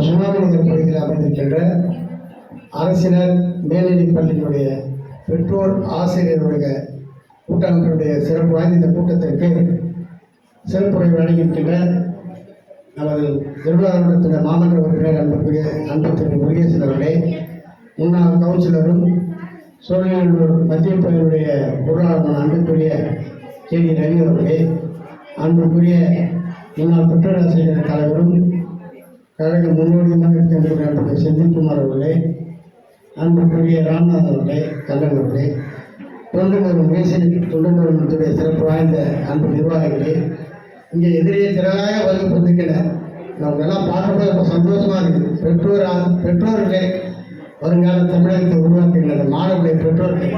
சுனாமணிகள் பகுதியில் அமைந்திருக்கின்ற அரசினர் மேல்நிலைப் பள்ளியினுடைய பெற்றோர் ஆசிரியருடைய கூட்டமைப்பினுடைய சிறப்பு வாய்ந்த இந்த கூட்டத்திற்கு சிறப்புரை வழங்கியிருக்கின்ற நமது திருவிழாவிடத்தின மாமன்ற உறுப்பினர் அன்புக்குரிய அன்பு திரு முருகேசன் அவர்களே முன்னாள் கவுன்சிலரும் சோழநல்லூர் மத்திய பள்ளியுடைய பொருளாளர் அன்புக்குரிய கே டி ரவி அவர்களே அன்புக்குரிய முன்னாள் பெற்றோராசிரியர் தலைவரும் கழக முன்னோடியுமாக இருக்கின்ற அன்புக்கு செந்தில்குமார் அவர்களே அன்புக்குரிய ராம்நாத் அவர்களே கண்ணன் அவர்களே தொண்டுநர் தொண்டு நிறுவனத்துடைய சிறப்பு வாய்ந்த அன்பு நிர்வாகிகளே இங்கே எதிரே திரளாக வருகை வந்திருக்கிற நம்ம எல்லாம் பார்க்கும்போது ரொம்ப சந்தோஷமாக இருக்குது. பெற்றோர் ஆ- பெற்றோர்களே வருங்கால தமிழகத்தை உருவாக்குகின்ற மாணவர்களை பெற்றோர்களே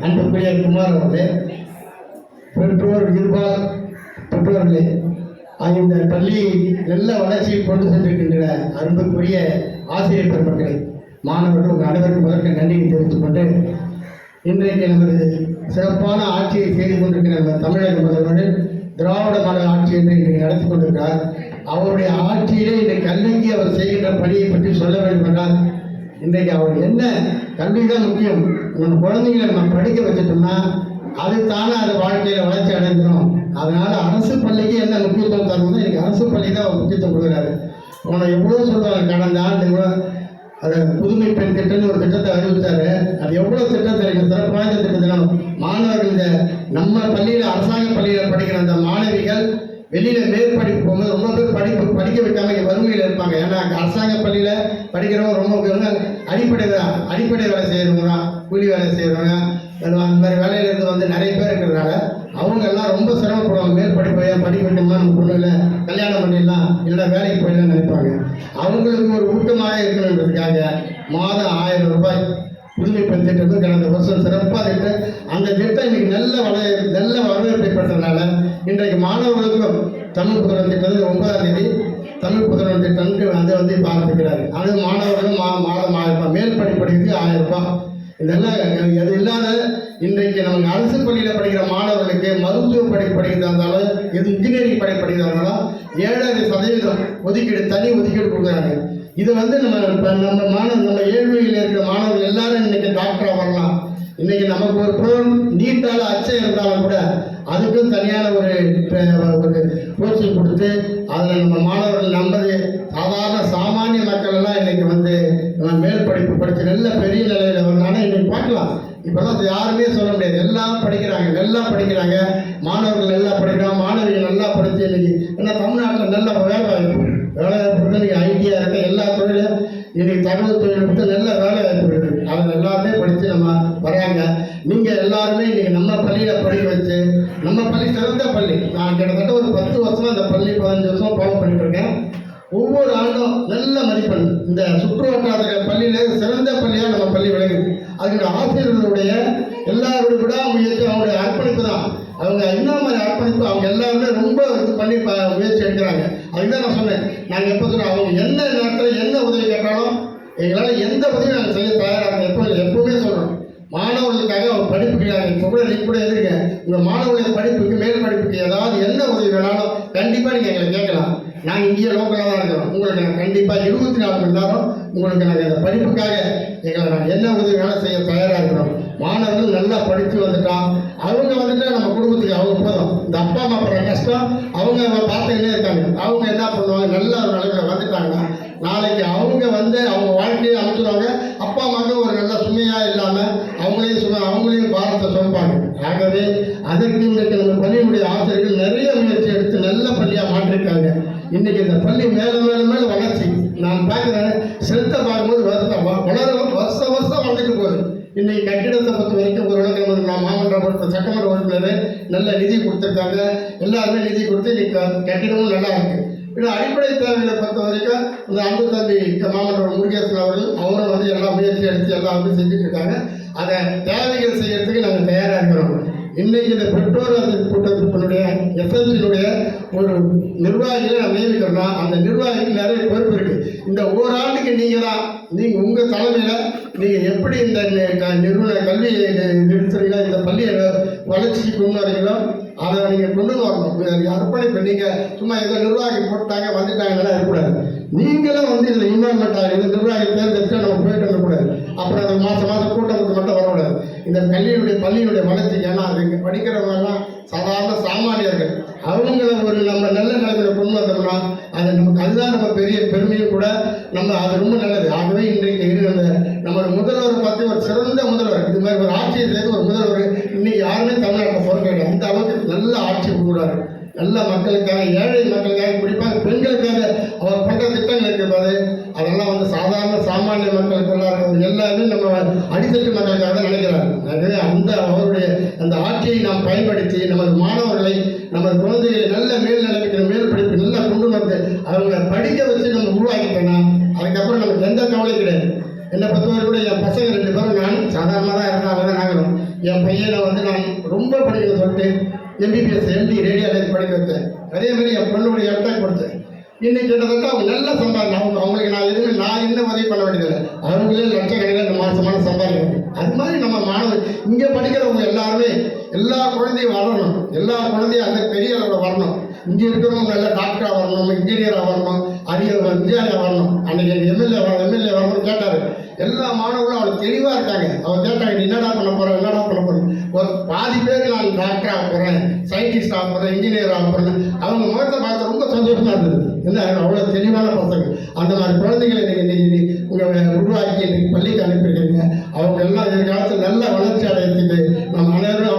அன்புக்குரிய குமார் அவர்களே பெற்றோர் இருபால் பெற்றோர்களே இந்த பள்ளியை நல்ல வளர்ச்சியில் கொண்டு சென்றிருக்கின்ற அன்புக்குரிய ஆசிரியர் பெருமக்களை மாணவர்கள் உங்கள் அனைவருக்கும் முதற்க நன்றியை தெரிவித்துக் கொண்டு இன்றைக்கு நமது சிறப்பான ஆட்சியை செய்து கொண்டிருக்கிற நம்ம தமிழக முதல்வர் திராவிட மாடல் ஆட்சி என்று இன்றைக்கு நடத்தி கொண்டிருக்கிறார். அவருடைய ஆட்சியிலே இன்றைக்கு கல்விக்கு அவர் செய்கின்ற பணியை பற்றி சொல்ல வேண்டும் என்றால் இன்றைக்கு அவர் என்ன கல்வி தான் முக்கியம். நம்ம குழந்தைங்களை நம்ம படிக்க வச்சுட்டோம்னா அது தானே அது வாழ்க்கையில் வளர்ச்சி அடைந்துடும் அதனால அரசு பள்ளிக்கு என்ன முக்கியத்துவம் தரணும்னா எனக்கு அரசு பள்ளி தான் அவர் முக்கியத்துவம் கொடுக்குறாரு. உங்களை எவ்வளோ சொல்கிறாங்க கடந்த ஆண்டு கூட அது புதுமை பெண் திட்டம்னு ஒரு திட்டத்தை அறிவித்தாரு அது எவ்வளோ திட்டம் தெரியும்? சிறப்பு வாய்ந்த திட்டம் மாணவர்கள் இந்த நம்ம பள்ளியில் அரசாங்க பள்ளியில் படிக்கிற அந்த மாணவிகள் வெளியில மேற்படிப்பு போகும்போது ரொம்ப பேர் படிப்பு படிக்க வைக்காம இங்கே வறுமையில் இருப்பாங்க. ஏன்னா அரசாங்க பள்ளியில் படிக்கிறவங்க ரொம்ப பேர் வந்து அடிப்படை தான் அடிப்படை வேலை செய்யறவங்க தான் கூலி வேலை செய்யறவங்க அந்த மாதிரி வேலையிலேருந்து வந்து நிறைய பேர் இருக்கிறதுனால அவங்க எல்லாம் ரொம்ப சிரமப்படுவாங்க. மேல் படிப்பு படிக்க வேண்டுமா நம்ம பொண்ணுல கல்யாணம் பண்ணிடலாம். இல்லைன்னா வேலைக்கு போயிடலாம் நினைப்பாங்க. அவங்களுக்கு ஒரு ஊட்டமாக இருக்கணுன்றதுக்காக மாதம் ஆயிரம் ரூபாய் புதுமை பெண் திட்டம் கடந்த வருஷம் சிறப்பாக இருக்கு அந்த திட்டம் இன்னைக்கு நல்ல வள நல்ல வரவேற்பை பெற்றதுனால இன்றைக்கு மாணவர்களுக்கும் தமிழ் புதல்வன் திட்டம் ஒன்பதாம் தேதி தமிழ் புதல்வன் திட்டம்னு அதை வந்து இப்போ ஆரம்பிக்கிறாரு அது மாணவர்களும் மா மாதம் ஆயிரம் ரூபாய். மேல் படிப்படிக்கு ஆயிரம் ரூபாய். இதெல்லாம் அது இல்லாத இன்றைக்கு நமக்கு அரசு பள்ளியில் படிக்கிற மாணவர்களுக்கு மருத்துவ படி படிக்கிறதாலும் இருந்தாலும் எது இன்ஜினியரிங் படி படிக்கிறதா இருந்தாலும் ஏழரை சதவீதம் ஒதுக்கீடு தனி ஒதுக்கீடு கொடுக்குறாங்க. இது வந்து நம்ம நம்ம மாணவ நம்ம ஏழ்மையில் இருக்கிற மாணவர்கள் எல்லாரும் இன்னைக்கு டாக்டராக வரலாம். இன்னைக்கு நமக்கு ஒரு ப்ரோம் நீட்டால் அச்சம் இருந்தாலும் கூட அதுக்கும் தனியான ஒரு ஒரு கோச்சிங் கொடுத்து அதில் நம்ம மாணவர்கள் நம்பது சாதாரண சாமானிய மக்கள் எல்லாம் இன்னைக்கு வந்து மேல் படிப்பு படித்து நல்ல பெரிய நிலையில் வரனால இன்னைக்கு பார்க்கலாம். இப்போல்லாம் அது யாருமே சொல்ல முடியாது. எல்லாம் படிக்கிறாங்க நல்லா படிக்கிறாங்க. மாணவர்கள் நல்லா படிக்கிறாங்க மாணவிகள் நல்லா படித்து இன்னைக்கு ஏன்னா தமிழ்நாட்டில் நல்ல வேலை வாய்ப்பு. வேலை வாய்ப்பு இன்னைக்கு ஐடியா இருக்கு. எல்லா தொழிலும் இன்னைக்கு தகவல் தொழில்நுட்பத்தில் நல்ல வேலை வாய்ப்பு அவங்க எல்லாருமே படித்து நம்ம வராங்க நீங்கள் எல்லாருமே இன்னைக்கு நம்ம பள்ளியில் படிக்க வச்சு நம்ம பள்ளி சிறந்த பள்ளி. நான் கிட்டத்தட்ட ஒரு பத்து வருஷமாக இந்த பள்ளி பதினஞ்சு வருஷம் ஃபாலோ பண்ணிட்டு இருக்கேன். ஒவ்வொரு ஆண்டும் நல்ல மதிப்பெண். இந்த சுற்று வட்டார பள்ளியில் சிறந்த பள்ளியாக நம்ம பள்ளி விளங்குது. அதுக்கு ஆசிரியர்களுடைய எல்லாருடைய விடாமுயற்சி அவங்களுடைய அர்ப்பணிப்பு தான். அவங்க என்ன மாதிரி அர்ப்பணிப்பு அவங்க எல்லாருமே ரொம்ப இது பண்ணி ப- முயற்சி எடுக்கிறாங்க. அதுதான் நான் சொன்னேன். நாங்கள் எப்போ சொல்கிறோம் அவங்க என்ன நேரத்தில் என்ன உதவி கேட்டாலும் எங்களால் எந்த உதவியும் நாங்கள் செய்ய தயாராக எப்போ எப்பவுமே சொல்கிறோம் மாணவர்களுக்காக அவங்க படிப்புக்கு நாங்கள் இப்போ கூட நீங்கள் கூட எதிர்க்க உங்கள் மாணவர்களுடைய படிப்புக்கு மேல் படிப்புக்கு ஏதாவது என்ன உதவி வேணாலும் கண்டிப்பாக நீங்கள் எங்களை கேட்கலாம். நாங்கள் இங்கே லோக்கலாக தான் இருக்கிறோம். உங்களுக்கு நாங்கள் கண்டிப்பாக இருபத்தி நாலு மணி நேரம் உங்களுக்கு நாங்கள் இந்த படிப்புக்காக எங்களை நாங்கள் என்ன உதவி வேணாலும் செய்ய தயாராக இருக்கிறோம். மாணவர்கள் நல்லா படித்து வந்துட்டான் அவங்க வந்துட்டு நம்ம குடும்பத்துக்கு அவங்க போதும். இந்த அப்பா அம்மா படுற கஷ்டம் அவங்க பார்த்துக்கிட்டே இருக்காங்க? அவங்க என்ன பண்ணுவாங்க? நல்ல ஒரு நிலைமையில வந்துட்டாங்கன்னா நாளைக்கு அவங்க வந்து அவங்க வாழ்க்கையை அமைச்சிருவாங்க அப்பா அம்மாவுக்கு ஒரு நல்ல சுமையாக இல்லாமல் அவங்களையும் சுமை அவங்களையும் பாரத்தை சொல்லுவாங்க ஆகவே அதற்கு இன்றைக்கு நம்ம பள்ளியினுடைய ஆசிரியர்கள் நிறைய முயற்சி எடுத்து நல்ல பள்ளியாக மாற்றிருக்காங்க. இன்னைக்கு இந்த பள்ளி மேலும் மேலும் மேலும் வளர்ச்சி. நான் பார்க்குறேன் செலுத்த பார்க்கும்போது வருஷம் வருஷம் வருஷம் இன்னைக்கு கட்டிடத்தை பொறுத்த வரைக்கும் ஒரு விளக்கம் நான் மாமன்ற பொறுத்த சட்டமன்ற உறுப்பினர் நல்ல நிதி கொடுத்துருக்காங்க. எல்லாருமே நிதி கொடுத்து இன்னைக்கு கட்டிடமும் நல்லா இருக்கு. இன்னும் அடிப்படை தேவைகளை பொறுத்த வரைக்கும் இந்த அன்பு தம்பி மாமன்ற முருகேசன் அவர்கள் அவரும் வந்து எல்லா முயற்சி எடுத்து எல்லாம் வந்து செஞ்சுட்டு இருக்காங்க அதை தேவைகள் செய்யறதுக்கு நாங்கள் தயாராக இருக்கிறோம். இன்னைக்கு இந்த பெற்றோர் கூட்டத்தினுடைய எஸ்எல்சியினுடைய ஒரு நிர்வாகிகளை நம்ம நியமிக்கிறோம்னா அந்த நிர்வாகிக்கு நிறைய பொறுப்பு இருக்கு. இந்த ஓராண்டுக்கு நீங்க தான் நீங்க உங்க தலைமையில நீங்கள் எப்படி இந்த நிறுவன கல்வி நிறுத்துறீங்களோ இந்த பள்ளியை வளர்ச்சிக்கு கொண்டு வரீங்களோ அதை நீங்கள் கொண்டு வரணும். அர்ப்பணிப்பு நீங்கள் சும்மா ஏதோ நிர்வாகி போட்டாங்க வந்துட்டாங்கன்னா இருக்கக்கூடாது. நீங்களும் வந்து இதில் இன்வால்மெண்ட் இந்த நிர்வாகி தேர்ந்தெடுத்து நம்ம போயிட்டு வரக்கூடாது. அப்புறம் அந்த மாதம் மாதம் கூட்டத்துக்கு மட்டும் வரக்கூடாது. இந்த கல்வியினுடைய பள்ளியினுடைய வளர்ச்சி ஏன்னா அது இங்கே படிக்கிறவங்கலாம் சாதாரண சாமானியர்கள். அவங்கள ஒரு நம்ம நல்ல நிலைமையில கொண்டு வந்தோம்னா அது நமக்கு அதுதான் நம்ம பெரிய பெருமையும் கூட நம்ம அது ரொம்ப நல்லது. ஆகவே இன்றைக்கு இருந்த ஒரு முதல்வர் பற்றி ஒரு சிறந்த முதல்வர். இது மாதிரி ஒரு ஆட்சியை செய்து ஒரு முதல்வர். இன்னைக்கு யாருமே தமிழ்நாட்டில் பிறக்க அந்த அளவுக்கு நல்ல ஆட்சி கூடாது நல்ல மக்களுக்காக ஏழை மக்களுக்காக குறிப்பாக பெண்களுக்காக அவர் பண்ற திட்டங்கள் இருக்கிறது அதெல்லாம் வந்து சாதாரண சாமானிய மக்களுக்கு எல்லாம் இருக்கிறது நம்ம அடித்தட்டு மக்களுக்காக தான் நினைக்கிறார் ஆகவே அந்த அவருடைய அந்த ஆட்சியை நாம் பயன்படுத்தி நமது மாணவர்களை நமது குழந்தைகளை நல்ல மேல் நிலைமைக்கு மேல் படிப்பு நல்லா கொண்டு வந்து அவங்களை படிக்க வச்சு நம்ம உருவாக்கிட்டோம்னா அதுக்கப்புறம் நமக்கு எந்த கவலையும் கிடையாது. என்னை பொறுத்தவரைக்கும் கூட என் பசங்க ரெண்டு பேரும் நான் சாதாரணமாக தான் இருந்தாங்க தான் நாங்களும். என் பையனை வந்து நான் ரொம்ப படிக்க சொல்லிட்டு எம்பிபிஎஸ் எம்டி ரேடியாலஜி படிக்க வைத்தேன். அதே மாதிரி என் பொண்ணுடைய எட்டாக் கொடுத்தேன். இன்னைக்கு கிட்டத்தட்ட அவங்க நல்ல சம்பாதிக்கணும் அவங்க அவங்களுக்கு நான் எதுவுமே நான் என்ன உதவி பண்ண வேண்டியதில்லை. அவங்களே லட்சக்கணக்கில் இந்த மாசமான சம்பாதிக்கணும். அது மாதிரி நம்ம மாணவர் இங்கே படிக்கிறவங்க எல்லாருமே எல்லா குழந்தையும் வளரணும். எல்லா குழந்தையும் அந்த பெரிய அளவில் வரணும். இங்கே இருக்கிறவங்க நல்ல டாக்டராக வரணும் இன்ஜினியராக வரணும். அதிக விஞ்ஞானியாக வரணும் அன்னைக்கு எம்எல்ஏ எம்எல்ஏ வரணும்னு கேட்டார். எல்லா மாணவர்களும் அவளுக்கு தெளிவாக இருக்காங்க. அவள் கேட்டாங்க நீ என்னடா பண்ண போகிறேன் என்னடா பண்ண போகிறேன் ஒரு பாதி பேர் நான் டாக்டர் ஆக போகிறேன் சயின்டிஸ்ட் ஆக போகிறேன் இன்ஜினியர் ஆக போகிறேன் அவங்க முகத்தை பார்த்து ரொம்ப சந்தோஷமாக இருந்தது. என்ன அவ்வளோ தெளிவான பசங்க. அந்த மாதிரி குழந்தைகளை நீங்கள் நீங்கள் உங்களை உருவாக்கி இன்னைக்கு பள்ளிக்கு அனுப்பியிருக்கீங்க. அவங்க எல்லாம் எதிர்காலத்தில் நல்ல வளர்ச்சி அடையத்துக்கு நம்ம அனைவரும்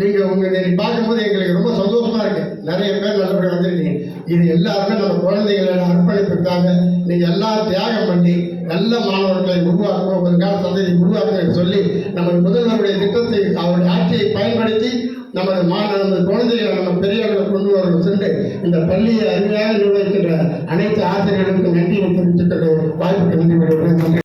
நீங்கள் உங்கள் இன்னைக்கு பார்க்கும்போது எங்களுக்கு ரொம்ப சந்தோஷமா இருக்கு. நிறைய பேர் நல்லபடியாக வந்திருக்கீங்க. இது எல்லாருமே நம்ம குழந்தைகளை அர்ப்பணிப்புக்காக நீங்கள் எல்லாம் தியாகம் பண்ணி நல்ல மாணவர்களை உருவாக்கணும். ஒரு கால சந்ததியை உருவாக்க சொல்லி நம்ம முதல்வருடைய திட்டத்தை அவருடைய ஆட்சியை பயன்படுத்தி நமது மாணவ நமது குழந்தைகளை நம்ம பெரியவர்களை கொண்டு வரணும் சென்று இந்த பள்ளியை அருமையாக நிர்வகிக்கின்ற அனைத்து ஆசிரியர்களுக்கும் நன்றியை தெரிவித்துக்கொண்டு வாய்ப்பு நன்றி